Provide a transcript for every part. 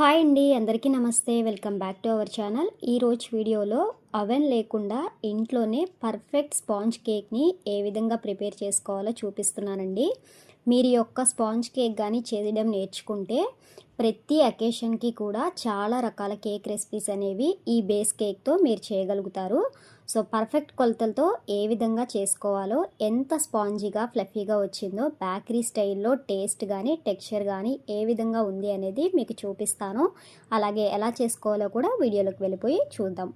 Hi అండి అందరికీ నమస్తే. Welcome back to our channel. ఈరోజు వీడియోలో అవెన్ లేకుండా ఇంట్లోనే పర్ఫెక్ట్ స్పాంజ్ కేక్ని ఏ విధంగా ప్రిపేర్ చేసుకోవాలో చూపిస్తున్నానండి. మీరు యొక్క స్పాంజ్ కేక్ కానీ చేయడం నేర్చుకుంటే ప్రతి అకేషన్కి కూడా చాలా రకాల కేక్ రెసిపీస్ అనేవి ఈ బేస్ కేక్తో మీరు చేయగలుగుతారు. సో పర్ఫెక్ట్ కొలతలతో ఏ విధంగా చేసుకోవాలో ఎంత స్పాంజీగా ఫ్లఫీగా వచ్చిందో బేకరీ స్టైల్లో టేస్ట్ కానీ టెక్స్చర్ కానీ ఏ విధంగా ఉంది అనేది మీకు చూపిస్తాను. అలాగే ఎలా చేసుకోవాలో కూడా వీడియోలోకి వెళ్ళిపోయి చూద్దాం.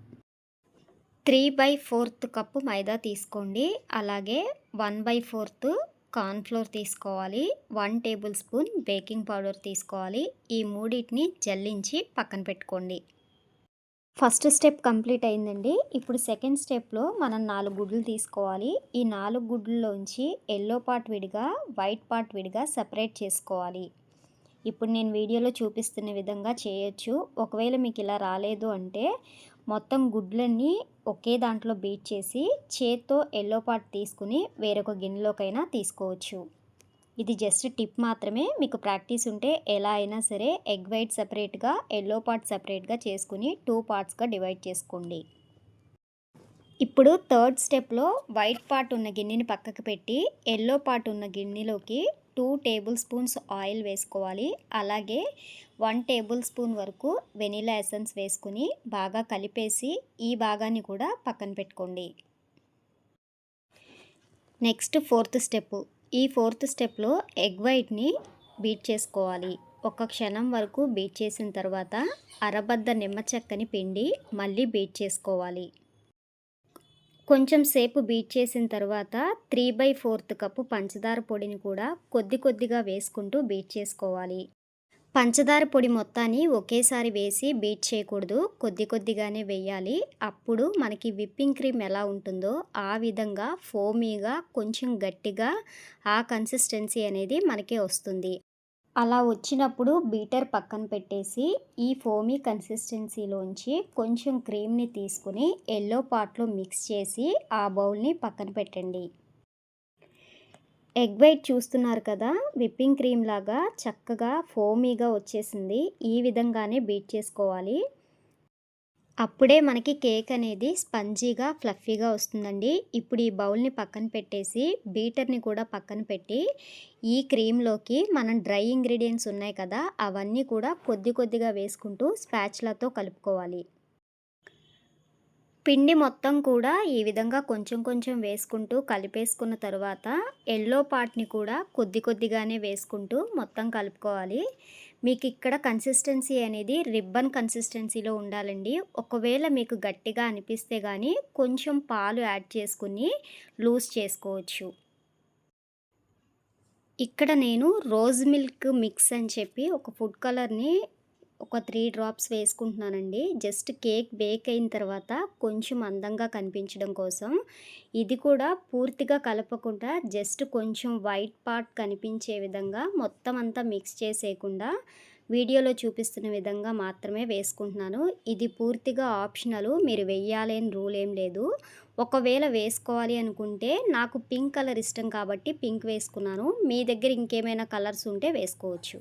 Three by fourth cup maida తీసుకోండి. అలాగే వన్ బై ఫోర్త్ కార్న్ఫ్లోర్ తీసుకోవాలి. One table spoon baking powder తీసుకోవాలి. ఈ మూడింటిని జల్లించి పక్కన పెట్టుకోండి. ఫస్ట్ స్టెప్ కంప్లీట్ అయిందండి. ఇప్పుడు సెకండ్ స్టెప్లో మనం నాలుగు గుడ్లు తీసుకోవాలి. ఈ నాలుగు గుడ్లలోంచి ఎల్లో పార్ట్ విడిగా వైట్ పార్ట్ విడిగా సపరేట్ చేసుకోవాలి. ఇప్పుడు నేను వీడియోలో చూపిస్తున్న విధంగా చేయొచ్చు. ఒకవేళ మీకు ఇలా రాలేదు అంటే మొత్తం గుడ్లన్నీ ఒకే దాంట్లో బీట్ చేసి చేత్తో ఎల్లో పార్ట్ తీసుకుని వేరొక గిన్నెలోకైనా తీసుకోవచ్చు. ఇది జస్ట్ టిప్ మాత్రమే. మీకు ప్రాక్టీస్ ఉంటే ఎలా అయినా సరే ఎగ్ వైట్ సపరేట్గా ఎల్లో పార్ట్ సపరేట్గా చేసుకుని టూ పార్ట్స్గా డివైడ్ చేసుకోండి. ఇప్పుడు థర్డ్ స్టెప్లో వైట్ పార్ట్ ఉన్న గిన్నెని పక్కకు పెట్టి ఎల్లో పార్ట్ ఉన్న గిన్నెలోకి టూ టేబుల్ స్పూన్స్ ఆయిల్ వేసుకోవాలి. అలాగే వన్ టేబుల్ స్పూన్ వరకు వెనిలా ఎసెన్స్ వేసుకుని బాగా కలిపేసి ఈ భాగాన్ని కూడా పక్కన పెట్టుకోండి. నెక్స్ట్ ఫోర్త్ స్టెప్ ఈ ఫోర్త్ స్టెప్లో ఎగ్ వైట్ని బీట్ చేసుకోవాలి. ఒక క్షణం వరకు బీట్ చేసిన తర్వాత అరబద్ద నిమ్మ చెక్కని పిండి మళ్ళీ బీట్ చేసుకోవాలి. కొంచెం సేపు బీట్ చేసిన తర్వాత త్రీ బై ఫోర్త్ కప్పు పంచదార పొడిని కూడా కొద్ది కొద్దిగా వేసుకుంటూ బీట్ చేసుకోవాలి. పంచదార పొడి మొత్తాన్ని ఒకేసారి వేసి బీట్ చేయకూడదు. కొద్ది కొద్దిగానే వేయాలి. అప్పుడు మనకి విప్పింగ్ క్రీమ్ ఎలా ఉంటుందో ఆ విధంగా ఫోమీగా కొంచెం గట్టిగా ఆ కన్సిస్టెన్సీ అనేది మనకి వస్తుంది. అలా వచ్చినప్పుడు బీటర్ పక్కన పెట్టేసి ఈ ఫోమీ కన్సిస్టెన్సీలోంచి కొంచెం క్రీమ్ని తీసుకుని ఎల్లో పాట్లో మిక్స్ చేసి ఆ బౌల్ని పక్కన పెట్టండి. ఎగ్ వైట్ చూస్తున్నారు కదా విప్పింగ్ క్రీమ్ లాగా చక్కగా ఫోమీగా వచ్చేసింది. ఈ విధంగానే బీట్ చేసుకోవాలి. అప్పుడే మనకి కేక్ అనేది స్పంజీగా ఫ్లఫీగా వస్తుందండి. ఇప్పుడు ఈ బౌల్ని పక్కన పెట్టేసి బీటర్ని కూడా పక్కన పెట్టి ఈ క్రీమ్లోకి మనం డ్రై ఇంగ్రీడియంట్స్ ఉన్నాయి కదా అవన్నీ కూడా కొద్ది కొద్దిగా వేసుకుంటూ స్పాచ్లతో కలుపుకోవాలి. పిండి మొత్తం కూడా ఈ విధంగా కొంచెం కొంచెం వేసుకుంటూ కలిపేసుకున్న తర్వాత ఎల్లో పార్ట్ని కూడా కొద్ది కొద్దిగానే వేసుకుంటూ మొత్తం కలుపుకోవాలి. మీకు ఇక్కడ కన్సిస్టెన్సీ అనేది రిబ్బన్ కన్సిస్టెన్సీలో ఉండాలండి. ఒకవేళ మీకు గట్టిగా అనిపిస్తే కానీ కొంచెం పాలు యాడ్ చేసుకుని లూజ్ చేసుకోవచ్చు. ఇక్కడ నేను రోజ్ మిల్క్ మిక్స్ అని చెప్పి ఒక ఫుడ్ కలర్ని ఒక త్రీ డ్రాప్స్ వేసుకుంటున్నానండి. జస్ట్ కేక్ బేక్ అయిన తర్వాత కొంచెం అందంగా కనిపించడం కోసం. ఇది కూడా పూర్తిగా కలపకుండా జస్ట్ కొంచెం వైట్ పార్ట్ కనిపించే విధంగా మొత్తం అంతా మిక్స్ చేసేయకుండా వీడియోలో చూపిస్తున్న విధంగా మాత్రమే వేసుకుంటున్నాను. ఇది పూర్తిగా ఆప్షనల్ మీరు వెయ్యాలి అని రూల్ ఏం లేదు. ఒకవేళ వేసుకోవాలి అనుకుంటే నాకు పింక్ కలర్ ఇష్టం కాబట్టి పింక్ వేసుకున్నాను. మీ దగ్గర ఇంకేమైనా కలర్స్ ఉంటే వేసుకోవచ్చు.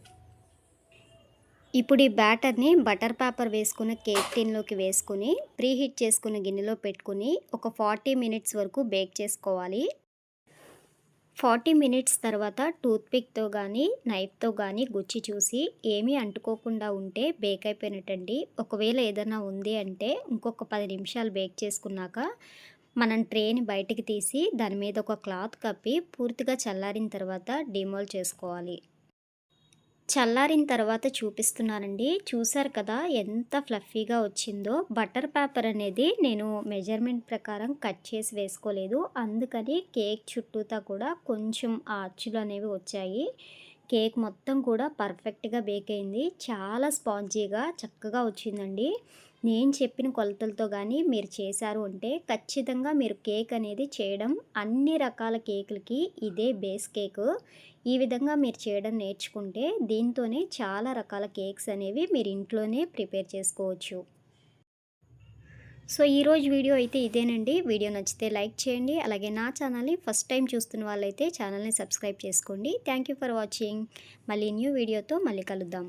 ఇప్పుడు ఈ బ్యాటర్ని బటర్ పేపర్ వేసుకున్న కేక్ టిన్లోకి వేసుకుని ప్రీహీట్ చేసుకున్న గిన్నెలో పెట్టుకుని ఒక ఫార్టీ మినిట్స్ వరకు బేక్ చేసుకోవాలి. ఫార్టీ మినిట్స్ తర్వాత టూత్పిక్తో కానీ నైఫ్తో కానీ గుచ్చి చూసి ఏమీ అంటుకోకుండా ఉంటే బేక్ అయిపోయినట్టండి. ఒకవేళ ఏదైనా ఉంది అంటే ఇంకొక పది నిమిషాలు బేక్ చేసుకున్నాక మనం ట్రేని బయటికి తీసి దాని మీద ఒక క్లాత్ కప్పి పూర్తిగా చల్లారిన తర్వాత డిమోల్ చేసుకోవాలి. చల్లారిన తర్వాత చూపిస్తున్నానండి. చూసారు కదా ఎంత ఫ్లఫీగా వచ్చిందో. బటర్ పేపర్ అనేది నేను మెజర్మెంట్ ప్రకారం కట్ చేసి వేసుకోలేదు. అందుకని కేక్ చుట్టూతా కూడా కొంచెం ఆ అనేవి వచ్చాయి. కేక్ మొత్తం కూడా పర్ఫెక్ట్గా బేక్ అయింది. చాలా స్పాంజీగా చక్కగా వచ్చిందండి. నేను చెప్పిన కొలతలతో కానీ మీరు చేశారు అంటే ఖచ్చితంగా మీరు కేక్ అనేది చేయడం అన్ని రకాల కేకులకి ఇదే బేస్ కేక్. ఈ విధంగా మీరు చేయడం నేర్చుకుంటే దీంతోనే చాలా రకాల కేక్స్ అనేవి మీరు ఇంట్లోనే ప్రిపేర్ చేసుకోవచ్చు. సో ఈరోజు వీడియో అయితే ఇదేనండి. వీడియో నచ్చితే లైక్ చేయండి. అలాగే నా ఛానల్ని ఫస్ట్ టైం చూస్తున్న వాళ్ళైతే ఛానల్ని సబ్స్క్రైబ్ చేసుకోండి. Thank for watching. మళ్ళీ న్యూ వీడియోతో మళ్ళీ కలుద్దాం.